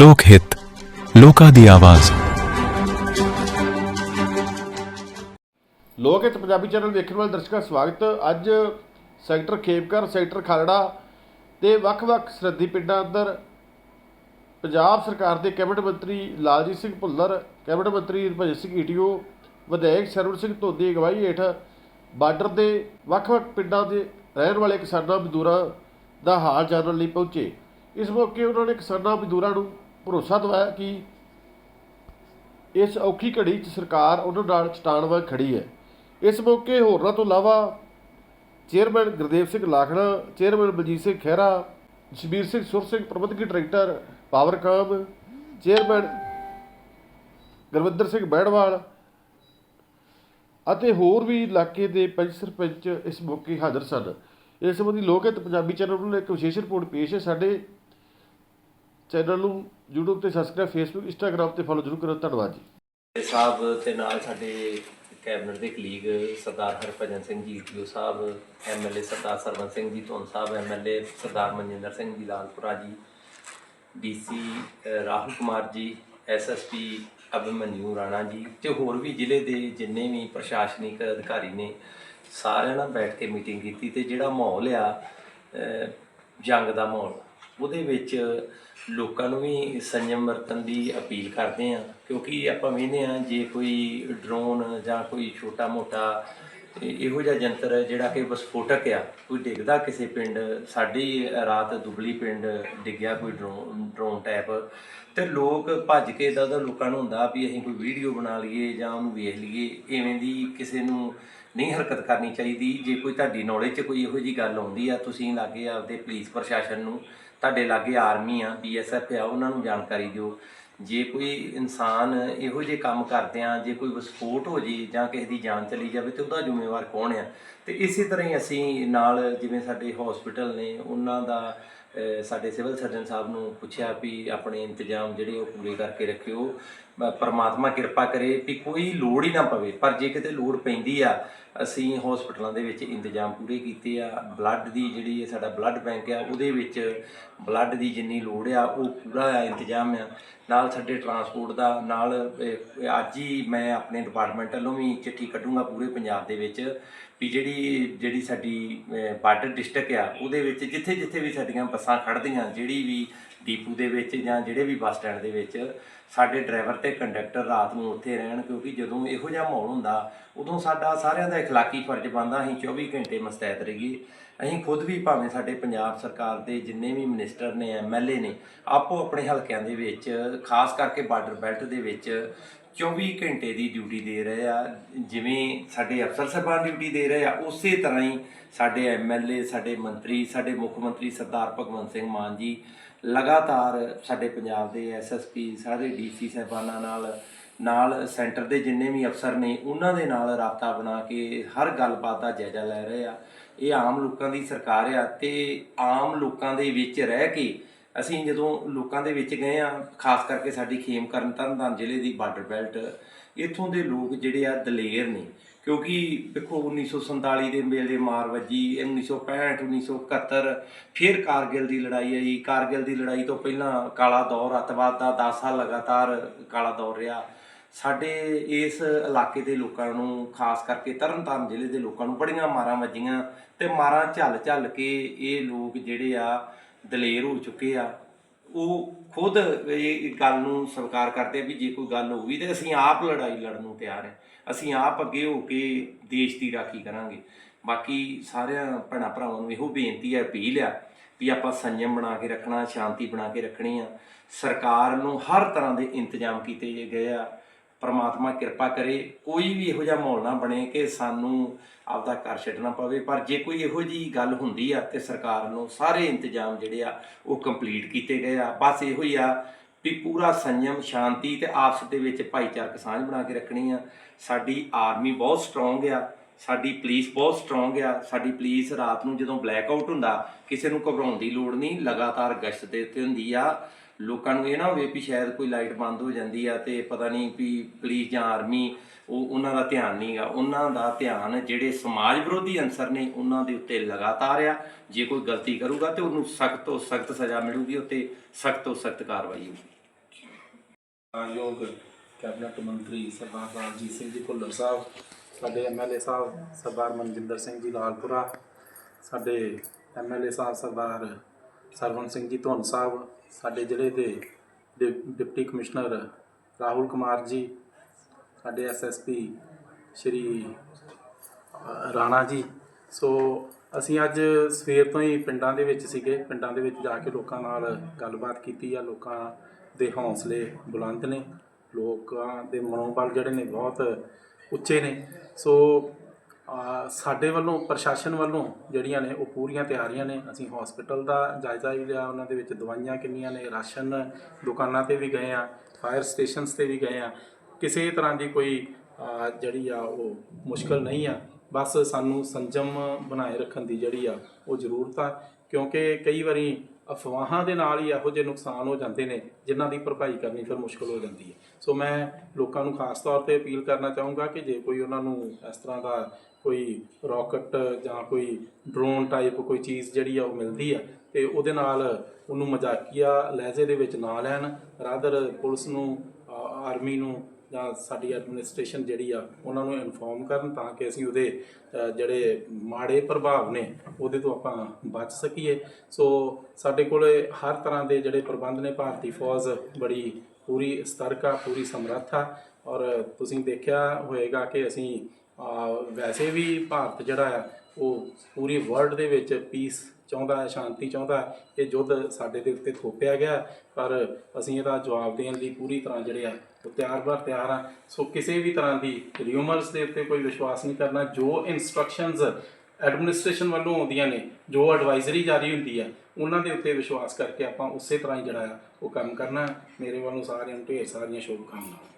ਲੋਕ ਹਿੱਤ, ਲੋਕਾਂ ਦੀ ਆਵਾਜ਼। ਲੋਕ ਹਿੱਤ ਪੰਜਾਬੀ ਚੈਨਲ ਵੇਖਣ ਵਾਲੇ ਦਰਸ਼ਕਾਂ ਦਾ ਸਵਾਗਤ। ਅੱਜ ਸੈਕਟਰ ਖੇਪਕਰ ਸੈਕਟਰ ਖਾਲੜਾ ਤੇ ਵੱਖ-ਵੱਖ ਸਰਹੱਦੀ ਪਿੰਡਾਂ ਅੰਦਰ ਪੰਜਾਬ ਸਰਕਾਰ ਦੇ ਕੈਬਨਿਟ ਮੰਤਰੀ ਲਾਲਜੀਤ ਸਿੰਘ ਭੁੱਲਰ, ਕੈਬਨਿਟ ਮੰਤਰੀ ਹਰਭਜਨ ਸਿੰਘ ਈਟੀਓ, ਵਿਧਾਇਕ ਸਰਵਣ ਸਿੰਘ ਧੋਦੀ ਅਗਵਾਈ ਹੇਠ ਬਾਰਡਰ ਦੇ ਵੱਖ-ਵੱਖ ਪਿੰਡਾਂ ਦੇ ਰਹਿਣ ਵਾਲੇ ਕਿਸਾਨਾਂ ਮਜ਼ਦੂਰਾਂ ਦਾ ਹਾਲ ਜਾਣਨ ਲਈ ਪਹੁੰਚੇ। ਇਸ ਮੌਕੇ ਉਹਨਾਂ ਨੇ ਕਿਸਾਨਾਂ ਮਜ਼ਦੂਰਾਂ ਨੂੰ ਭਰੋਸਾ ਦਵਾਇਆ ਕਿ ਇਸ ਔਖੀ ਘੜੀ 'ਚ ਸਰਕਾਰ ਉਹਨਾਂ ਨਾਲ ਚਟਾਨ ਵਾਂਗ ਖੜੀ ਹੈ। ਇਸ ਮੌਕੇ ਹੋਰਨਾਂ ਤੋਂ ਇਲਾਵਾ ਚੇਅਰਮੈਨ ਗੁਰਦੇਵ ਸਿੰਘ ਲਾਖਣਾ, ਚੇਅਰਮੈਨ ਬਲਜੀਤ ਸਿੰਘ ਖਹਿਰਾ, ਜਸਬੀਰ ਸਿੰਘ ਸੁਰ ਸਿੰਘ, ਪ੍ਰਬੰਧਕੀ director Powercom chairman Gurvinder Singh Bairwal ਅਤੇ ਹੋਰ ਵੀ ਇਲਾਕੇ ਦੇ ਪੰਚ ਸਰਪੰਚ ਇਸ ਮੌਕੇ ਹਾਜ਼ਰ ਸਨ। ਇਸ ਸੰਬੰਧੀ ਲੋਕ ਹਿੱਤ ਪੰਜਾਬੀ ਚੈਨਲ ਵੱਲੋਂ ਇੱਕ ਵਿਸ਼ੇਸ਼ ਰਿਪੋਰਟ ਪੇਸ਼ ਹੈ। ਸਾਡੇ ਚੈਨਲ ਨੂੰ YouTube ਤੇ ਸਬਸਕ੍ਰਾਈਬ Facebook, Instagram ਤੇ ਫੋਲੋ ਜ਼ਰੂਰ ਕਰੋ ਧੰਨਵਾਦ ਜੀ। ਸਾਹਿਬ ਤੇ ਨਾਲ ਸਾਡੇ ਕੈਬਨਿਟ ਦੇ colleague Sardar Harbhajan Singh ji ETO Sahib MLA Sardar Sarvan Singh ji Dhunn Sahib MLA Sardar Manjinder Singh ji, Lalpura ji DC Rahul Kumar ਜੀ ਐਸਐਸਪੀ ਅਭਿਮਨਿਊ ਰਾਣਾ ਜੀ ਤੇ ਹੋਰ ਵੀ ਜ਼ਿਲ੍ਹੇ ਦੇ ਜਿੰਨੇ ਵੀ ਪ੍ਰਸ਼ਾਸਨਿਕ ਅਧਿਕਾਰੀ ਨੇ, ਸਾਰਿਆਂ ਨਾਲ ਬੈਠ ਕੇ ਮੀਟਿੰਗ ਕੀਤੀ ਤੇ ਜਿਹੜਾ ਮਾਹੌਲ ਆ ਜੰਗ ਦਾ ਮਾਹੌਲ। ਉਹਦੇ ਵਿੱਚ ਲੋਕਾਂ ਨੂੰ ਵੀ ਸੰਯਮ ਵਰਤਣ ਦੀ ਅਪੀਲ ਕਰਦੇ ਆ ਕਿਉਂਕਿ ਆਪਾਂ ਵੇਖਦੇ ਆ ਜੇ ਕੋਈ ਡਰੋਨ ਜਾਂ ਕੋਈ ਛੋਟਾ ਮੋਟਾ ਇਹੋ ਜਿਹਾ ਯੰਤਰ ਹੈ ਜਿਹੜਾ ਕਿ ਵਿਸਫੋਟਕ ਆ। ਕੋਈ ਡਿੱਗਦਾ ਕਿਸੇ ਪਿੰਡ, ਸਾਡੀ ਰਾਤ ਦੁਬਲੀ ਪਿੰਡ ਡਿੱਗਿਆ ਕੋਈ ਡਰੋਨ ਡਰੋਨ ਟੈਪ ਤੇ ਲੋਕ ਭੱਜ ਕੇ ਦਾ ਲੋਕਾਂ ਨੂੰ ਹੁੰਦਾ ਵੀ ਅਸੀਂ ਕੋਈ ਵੀਡੀਓ ਬਣਾ ਲਈਏ ਜਾਂ ਉਹਨੂੰ ਵੇਖ ਲਈਏ। ਐਵੇਂ ਦੀ ਕਿਸੇ ਨੂੰ ਨਹੀਂ ਹਰਕਤ ਕਰਨੀ ਚਾਹੀਦੀ। ਜੇ ਕੋਈ ਤੁਹਾਡੀ ਨੌਲੇਜ 'ਚ ਕੋਈ ਇਹੋ ਜੀ ਗੱਲ ਆਉਂਦੀ ਆ, ਤੁਸੀਂ ਲਾਗੇ ਆਪਦੇ ਪੁਲਿਸ ਪ੍ਰਸ਼ਾਸਨ ਨੂੰ, ਤੁਹਾਡੇ ਲਾਗੇ ਆਰਮੀ ਆ ਬੀਐਸਐਫ ਆ, ਉਹਨਾਂ ਨੂੰ ਜਾਣਕਾਰੀ ਦਿਓ। ਜੇ ਕੋਈ ਇਨਸਾਨ ਇਹੋ ਜਿਹੇ ਕੰਮ ਕਰਦੇ ਆ, ਜੇ ਕੋਈ ਵਿਸਫੋਟ ਹੋ ਜੇ ਜਾਂ ਕਿਸੇ ਦੀ ਜਾਨ ਚਲੀ ਜਾਵੇ ਤੇ ਉਹਦਾ ਜ਼ਿੰਮੇਵਾਰ ਕੌਣ ਆ? ਤੇ ਇਸੇ ਤਰ੍ਹਾਂ ਹੀ ਅਸੀਂ ਨਾਲ ਜਿਵੇਂ ਸਾਡੇ ਹਸਪੀਟਲ ਨੇ, ਉਹਨਾਂ ਦਾ ਸਾਡੇ ਸਿਵਲ ਸਰਜਨ ਸਾਹਿਬ ਨੂੰ ਪੁੱਛਿਆ ਵੀ ਆਪਣੇ ਇੰਤਜ਼ਾਮ ਜਿਹੜੇ ਉਹ ਪੂਰੇ ਕਰਕੇ ਰੱਖਿਓ। ਪਰਮਾਤਮਾ ਕਿਰਪਾ ਕਰੇ ਵੀ ਕੋਈ ਲੋੜ ਹੀ ਨਾ ਪਵੇ, ਪਰ ਜੇ ਕਿਤੇ ਲੋੜ ਪੈਂਦੀ ਆ ਅਸੀਂ ਹਸਪੀਟਲਾਂ ਦੇ ਵਿੱਚ ਇੰਤਜ਼ਾਮ ਪੂਰੇ ਕੀਤੇ ਆ। ਬਲੱਡ ਦੀ ਜਿਹੜੀ ਸਾਡਾ ਬਲੱਡ ਬੈਂਕ ਆ, ਉਹਦੇ ਵਿੱਚ ਬਲੱਡ ਦੀ ਜਿੰਨੀ ਲੋੜ ਆ, ਉਹ ਪੂਰਾ ਆ ਇੰਤਜ਼ਾਮ ਆ। ਨਾਲ ਸਾਡੇ ਟਰਾਂਸਪੋਰਟ ਦਾ, ਨਾਲ ਅੱਜ ਹੀ ਮੈਂ ਆਪਣੇ ਡਿਪਾਰਟਮੈਂਟ ਵੱਲੋਂ ਵੀ ਚਿੱਠੀ ਕੱਢੂੰਗਾ ਪੂਰੇ ਪੰਜਾਬ ਦੇ ਵਿੱਚ ਵੀ ਜਿਹੜੀ ਜਿਹੜੀ ਸਾਡੀ ਬਾਰਡਰ ਡਿਸਟ੍ਰਿਕਟ ਆ, ਉਹਦੇ ਵਿੱਚ ਜਿੱਥੇ ਜਿੱਥੇ ਵੀ ਸਾਡੀਆਂ ਬੱਸਾਂ ਖੜ੍ਹਦੀਆਂ, ਜਿਹੜੀ ਵੀ ਡੀਪੂ ਦੇ ਵਿੱਚ ਜਾਂ ਜਿਹੜੇ ਵੀ ਬੱਸ ਸਟੈਂਡ ਦੇ ਵਿੱਚ ਸਾਡੇ ਡਰਾਈਵਰ ਤੇ ਕੰਡਕਟਰ ਰਾਤ ਨੂੰ ਉੱਥੇ ਰਹਿਣ ਕਿਉਂਕਿ ਜਦੋਂ ਇਹੋ ਜਿਹਾ ਮਾਹੌਲ ਹੁੰਦਾ ਉਦੋਂ ਸਾਡਾ ਸਾਰਿਆਂ ਦਾ اخلاقی ਫਰਜ਼ ਬਣਦਾ ਅਸੀਂ 24 ਘੰਟੇ ਮਸਤੈਦ ਰਹੀਏ ਅਸੀਂ ਖੁਦ ਵੀ ਭਾਵੇਂ ਸਾਡੇ ਪੰਜਾਬ ਸਰਕਾਰ ਦੇ ਜਿੰਨੇ ਵੀ ਮਿਨਿਸਟਰ ਨੇ ਐਮਐਲਏ ਨੇ ਆਪੋ ਆਪਣੇ ਹਲਕਿਆਂ ਦੇ ਵਿੱਚ ਖਾਸ ਕਰਕੇ ਬਾਰਡਰ ਬੈਲਟ ਦੇ ਵਿੱਚ 24 ਘੰਟੇ ਦੀ ਡਿਊਟੀ ਦੇ ਰਹੇ ਆ ਜਿਵੇਂ ਸਾਡੇ ਅਫਸਰ ਸਾਹਿਬਾਨ ਡਿਊਟੀ ਦੇ ਰਹੇ ਆ ਉਸੇ ਤਰ੍ਹਾਂ ਹੀ ਸਾਡੇ ਐਮਐਲਏ ਸਾਡੇ ਮੰਤਰੀ ਸਾਡੇ ਮੁੱਖ ਮੰਤਰੀ ਸਰਦਾਰ ਭਗਵੰਤ ਸਿੰਘ ਮਾਨ ਜੀ ਲਗਾਤਾਰ ਸਾਡੇ ਪੰਜਾਬ ਦੇ ਐਸਐਸਪੀ ਸਾਰੇ ਡੀਸੀ ਸਾਹਿਬਾਨਾਂ ਨਾਲ ਨਾਲ ਸੈਂਟਰ ਦੇ ਜਿੰਨੇ ਵੀ ਅਫਸਰ ਨੇ, ਉਹਨਾਂ ਦੇ ਨਾਲ ਰਾਬਤਾ ਬਣਾ ਕੇ ਹਰ ਗੱਲਬਾਤ ਦਾ ਜਾਇਜ਼ਾ ਲੈ ਰਹੇ ਆ। ਇਹ ਆਮ ਲੋਕਾਂ ਦੀ ਸਰਕਾਰ ਆ ਤੇ ਆਮ ਲੋਕਾਂ ਦੇ ਵਿੱਚ ਰਹਿ ਕੇ ਅਸੀਂ ਜਦੋਂ ਲੋਕਾਂ ਦੇ ਵਿੱਚ ਗਏ ਆ, ਖਾਸ ਕਰਕੇ ਸਾਡੀ ਖੇਮ ਕਰਨ ਤਰਨਤਾਰਨ ਜ਼ਿਲ੍ਹੇ ਦੀ ਬਾਰਡਰ ਬੈਲਟ, ਇੱਥੋਂ ਦੇ ਲੋਕ ਜਿਹੜੇ ਆ ਦਲੇਰ ਨੇ। ਕਿਉਂਕਿ ਦੇਖੋ 1947 ਦੇ ਮੇਲੇ ਮਾਰ ਵੱਜੀ 1965 1971 ਫਿਰ ਕਾਰਗਿਲ ਦੀ ਲੜਾਈ ਆਈ। ਕਾਰਗਿਲ ਦੀ ਲੜਾਈ ਤੋਂ ਪਹਿਲਾਂ ਕਾਲਾ ਦੌਰ, ਅੱਤਵਾਦ ਦਾ 10 ਸਾਲ ਲਗਾਤਾਰ ਕਾਲਾ ਦੌਰ ਰਿਹਾ। ਸਾਡੇ ਇਸ ਇਲਾਕੇ ਦੇ ਲੋਕਾਂ ਨੂੰ, ਖਾਸ ਕਰਕੇ ਤਰਨਤਾਰਨ ਜ਼ਿਲ੍ਹੇ ਦੇ ਲੋਕਾਂ ਨੂੰ ਬੜੀਆਂ ਮਾਰਾਂ ਵੱਜੀਆਂ ਤੇ ਮਾਰਾਂ ਝੱਲ ਝੱਲ ਕੇ ਇਹ ਲੋਕ ਜਿਹੜੇ ਆ ਦਲੇਰ ਹੋ ਚੁੱਕੇ ਆ। ਉਹ ਖੁਦ ਇਹ ਗੱਲ ਨੂੰ ਸਵੀਕਾਰ ਕਰਦੇ ਆ ਵੀ ਜੇ ਕੋਈ ਗੱਲ ਹੋਊਗੀ ਤੇ ਅਸੀਂ ਆਪ ਲੜਾਈ ਲੜਨ ਨੂੰ ਤਿਆਰ ਹੈ ਅਸੀਂ ਆਪ ਅੱਗੇ ਹੋ ਕੇ ਦੇਸ਼ ਦੀ ਰਾਖੀ ਕਰਾਂਗੇ। ਬਾਕੀ ਸਾਰਿਆਂ ਭੈਣਾਂ ਭਰਾਵਾਂ ਨੂੰ ਇਹੋ ਬੇਨਤੀ ਹੈ, ਅਪੀਲ ਆ ਵੀ ਆਪਾਂ ਸੰਯਮ ਬਣਾ ਕੇ ਰੱਖਣਾ, ਸ਼ਾਂਤੀ ਬਣਾ ਕੇ ਰੱਖਣੀ ਆ। ਸਰਕਾਰ ਨੂੰ ਹਰ ਤਰ੍ਹਾਂ ਦੇ ਇੰਤਜ਼ਾਮ ਕੀਤੇ ਗਏ ਆ। ਪ੍ਰਮਾਤਮਾ ਕਿਰਪਾ ਕਰੇ, ਕੋਈ ਵੀ ਇਹੋ ਜਿਹਾ ਮਾਹੌਲ ਨਾ ਬਣੇ ਕਿ ਸਾਨੂੰ ਆਪਦਾ ਘਰ ਛੱਡਣਾ ਪਵੇ। ਪਰ ਜੇ ਕੋਈ ਇਹੋ ਜੀ ਗੱਲ ਹੁੰਦੀ ਆ ਤੇ ਸਰਕਾਰ ਨੂੰ ਸਾਰੇ ਇੰਤਜ਼ਾਮ ਜਿਹੜੇ ਆ ਉਹ ਕੰਪਲੀਟ ਕੀਤੇ ਗਏ ਆ। ਬਸ ਇਹੋ ਹੀ ਆ ਵੀ ਪੂਰਾ ਸੰਯਮ, ਸ਼ਾਂਤੀ ਤੇ ਆਪਸ ਦੇ ਵਿੱਚ ਭਾਈਚਾਰਕ ਸਾਂਝ ਬਣਾ ਕੇ ਰੱਖਣੀ ਆ। ਸਾਡੀ ਆਰਮੀ ਬਹੁਤ ਸਟਰੋਂਗ ਆ, ਸਾਡੀ ਪੁਲਿਸ ਬਹੁਤ ਸਟਰੋਂਗ ਆ। ਸਾਡੀ ਪੁਲਿਸ ਰਾਤ ਨੂੰ ਜਦੋਂ ਬਲੈਕ ਆਊਟ ਹੁੰਦਾ, ਕਿਸੇ ਨੂੰ ਘਬਰਾਉਣ ਦੀ ਲੋੜ ਨਹੀਂ, ਲਗਾਤਾਰ ਗਸ਼ਤ ਦੇ ਉੱਤੇ ਹੁੰਦੀ ਆ। ਲੋਕਾਂ ਨੂੰ ਇਹ ਨਾ ਹੋਵੇ ਵੀ ਸ਼ਾਇਦ ਕੋਈ ਲਾਈਟ ਬੰਦ ਹੋ ਜਾਂਦੀ ਆ ਤੇ ਪਤਾ ਨਹੀਂ ਵੀ ਪੁਲਿਸ ਜਾਂ ਆਰਮੀ, ਉਹ ਉਹਨਾਂ ਦਾ ਧਿਆਨ ਨਹੀਂਗਾ ਉਹਨਾਂ ਦਾ ਧਿਆਨ ਜਿਹੜੇ ਸਮਾਜ ਵਿਰੋਧੀ ਅੰਸਰ ਨੇ, ਉਹਨਾਂ ਦੇ ਉੱਤੇ ਲਗਾਤਾਰ ਆ। ਜੇ ਕੋਈ ਗਲਤੀ ਕਰੂਗਾ ਤੇ ਉਹਨੂੰ ਸਖਤ ਤੋਂ ਸਖਤ ਸਜ਼ਾ ਮਿਲੂਗੀ, ਉੱਤੇ ਸਖਤ ਤੋਂ ਸਖਤ ਕਾਰਵਾਈ ਹੋਊਗੀ। ਆਯੋਗ ਕੈਬਨਿਟ ਮੰਤਰੀ ਸਰਦਾਰ ਰਾਜਜੀਤ ਸਿੰਘ ਜੀ ਭੁੱਲਰ ਸਾਹਿਬ, ਸਾਡੇ ਐਮਐਲਏ ਸਾਹਿਬ ਸਰਦਾਰ ਮਨਜਿੰਦਰ ਸਿੰਘ ਜੀ ਲਾਲਪੁਰਾ, ਸਾਡੇ ਐਮਐਲਏ ਸਾਹਿਬ ਸਰਦਾਰ ਸਰਵਨ ਸਿੰਘ ਜੀ ਧੁੰਨ ਸਾਹਿਬ ਸਾਡੇ ਜ਼ਿਲ੍ਹੇ ਦੇ ਡਿ- ਡਿਪਟੀ ਕਮਿਸ਼ਨਰ ਰਾਹੁਲ ਕੁਮਾਰ ਜੀ, ਸਾਡੇ ਐਸਐਸਪੀ ਸ਼੍ਰੀ ਰਾਣਾ ਜੀ। ਸੋ ਅਸੀਂ ਅੱਜ ਸਵੇਰ ਤੋਂ ਹੀ ਪਿੰਡਾਂ ਦੇ ਵਿੱਚ ਸੀਗੇ। ਪਿੰਡਾਂ ਦੇ ਵਿੱਚ ਜਾ ਕੇ ਲੋਕਾਂ ਨਾਲ ਗੱਲਬਾਤ ਕੀਤੀ ਆ। ਲੋਕਾਂ ਦੇ ਹੌਸਲੇ ਬੁਲੰਦ ਨੇ। ਲੋਕਾਂ ਦੇ ਮਨੋਬਲ ਜਿਹੜੇ ਨੇ ਬਹੁਤ ਉੱਚੇ ਨੇ। ਸੋ ਸਾਡੇ ਵੱਲੋਂ, ਪ੍ਰਸ਼ਾਸਨ ਵੱਲੋਂ ਜਿਹੜੀਆਂ ਨੇ, ਉਹ ਪੂਰੀਆਂ ਤਿਆਰੀਆਂ ਨੇ। ਅਸੀਂ ਹਸਪੀਟਲ ਦਾ ਜਾਇਜ਼ਾ ਵੀ ਲਿਆ, ਉਹਨਾਂ ਦੇ ਵਿੱਚ ਦਵਾਈਆਂ ਕਿੰਨੀਆਂ ਨੇ, ਰਾਸ਼ਨ ਦੁਕਾਨਾਂ ਤੇ ਵੀ ਗਏ ਆ ਫਾਇਰ ਸਟੇਸ਼ਨਸ ਤੇ ਵੀ ਗਏ ਆ ਕਿਸੇ ਤਰ੍ਹਾਂ ਦੀ ਕੋਈ ਜਿਹੜੀ ਆ, ਉਹ ਮੁਸ਼ਕਲ ਨਹੀਂ ਆ। ਬਸ ਸਾਨੂੰ ਸੰਜਮ ਬਣਾਏ ਰੱਖਣ ਦੀ ਜਿਹੜੀ ਆ, ਉਹ ਜ਼ਰੂਰਤ ਆ। ਕਿਉਂਕਿ ਕਈ ਵਾਰੀ ਅਫਵਾਹਾਂ ਦੇ ਨਾਲ ਹੀ ਇਹੋ ਜਿਹੇ ਨੁਕਸਾਨ ਹੋ ਜਾਂਦੇ ਨੇ, ਜਿਨ੍ਹਾਂ ਦੀ ਭਰਪਾਈ ਕਰਨੀ ਫਿਰ ਮੁਸ਼ਕਲ ਹੋ ਜਾਂਦੀ ਹੈ। ਸੋ ਮੈਂ ਲੋਕਾਂ ਨੂੰ ਖਾਸ ਤੌਰ ਤੇ ਅਪੀਲ ਕਰਨਾ ਚਾਹੂੰਗਾ ਕਿ ਜੇ ਕੋਈ ਉਹਨਾਂ ਨੂੰ ਇਸ ਤਰ੍ਹਾਂ ਦਾ ਕੋਈ ਰਾਕਟ ਜਾਂ ਕੋਈ ਡਰੋਨ ਟਾਈਪ ਕੋਈ ਚੀਜ਼ ਜਿਹੜੀ ਆ ਉਹ ਮਿਲਦੀ ਆ ਤੇ ਉਹਦੇ ਨਾਲ ਉਹਨੂੰ ਮਜ਼ਾਕੀਆ ਲਹਿਜੇ ਦੇ ਵਿੱਚ ਨਾ ਲੈਣ ਰਾਦਰ ਪੁਲਿਸ ਨੂੰ ਆਰਮੀ ਨੂੰ ਜਾਂ ਸਾਡੀ ਐਡਮਿਨਿਸਟ੍ਰੇਸ਼ਨ ਜਿਹੜੀ ਆ ਉਹਨਾਂ ਨੂੰ ਇਨਫੋਰਮ ਕਰਨ ਤਾਂ ਕਿ ਅਸੀਂ ਉਹਦੇ ਜਿਹੜੇ ਮਾੜੇ ਪ੍ਰਭਾਵ ਨੇ ਉਹਦੇ ਤੋਂ ਆਪਾਂ ਬਚ ਸਕੀਏ। ਸੋ ਸਾਡੇ ਕੋਲੇ ਹਰ ਤਰ੍ਹਾਂ ਦੇ ਜਿਹੜੇ ਪ੍ਰਬੰਧ ਨੇ, ਭਾਰਤੀ ਫੌਜ ਬੜੀ ਪੂਰੀ ਸਤਰਕ ਆ ਪੂਰੀ ਸਮਰੱਥ ਆ ਔਰ ਤੁਸੀਂ ਦੇਖਿਆ ਹੋਏਗਾ ਕਿ ਅਸੀਂ ਵੈਸੇ ਵੀ ਭਾਰਤ ਜਿਹੜਾ ਆ, ਉਹ ਪੂਰੀ ਵਰਲਡ ਦੇ ਵਿੱਚ ਪੀਸ ਚਾਹੁੰਦਾ ਹੈ, ਸ਼ਾਂਤੀ ਚਾਹੁੰਦਾ ਹੈ, ਇਹ ਯੁੱਧ ਸਾਡੇ ਦੇ ਉੱਤੇ ਥੋਪਿਆ ਗਿਆ ਪਰ ਅਸੀਂ ਇਹਦਾ ਜਵਾਬ ਦੇਣ ਲਈ ਪੂਰੀ ਤਰ੍ਹਾਂ ਜਿਹੜੇ ਆ, ਉਹ ਤਿਆਰ ਬਰ ਤਿਆਰ ਆ ਸੋ ਕਿਸੇ ਵੀ ਤਰ੍ਹਾਂ ਦੀ ਰਿਊਮਰਸ ਦੇ ਉੱਤੇ ਕੋਈ ਵਿਸ਼ਵਾਸ ਨਹੀਂ ਕਰਨਾ, ਜੋ ਇਨਸਟਰਕਸ਼ਨਸ ਐਡਮਿਨਿਸਟ੍ਰੇਸ਼ਨ ਵੱਲੋਂ ਆਉਂਦੀਆਂ ਨੇ, ਜੋ ਐਡਵਾਈਜ਼ਰੀ ਜਾਰੀ ਹੁੰਦੀ ਆ, ਉਹਨਾਂ ਦੇ ਉੱਤੇ ਵਿਸ਼ਵਾਸ ਕਰਕੇ ਆਪਾਂ ਉਸੇ ਤਰ੍ਹਾਂ ਹੀ ਜਿਹੜਾ ਆ, ਉਹ ਕੰਮ ਕਰਨਾ ਮੇਰੇ ਵੱਲੋਂ ਸਾਰਿਆਂ ਨੂੰ ਢੇਰ ਸਾਰੀਆਂ ਸ਼ੁਭਕਾਮਨਾਵਾਂ।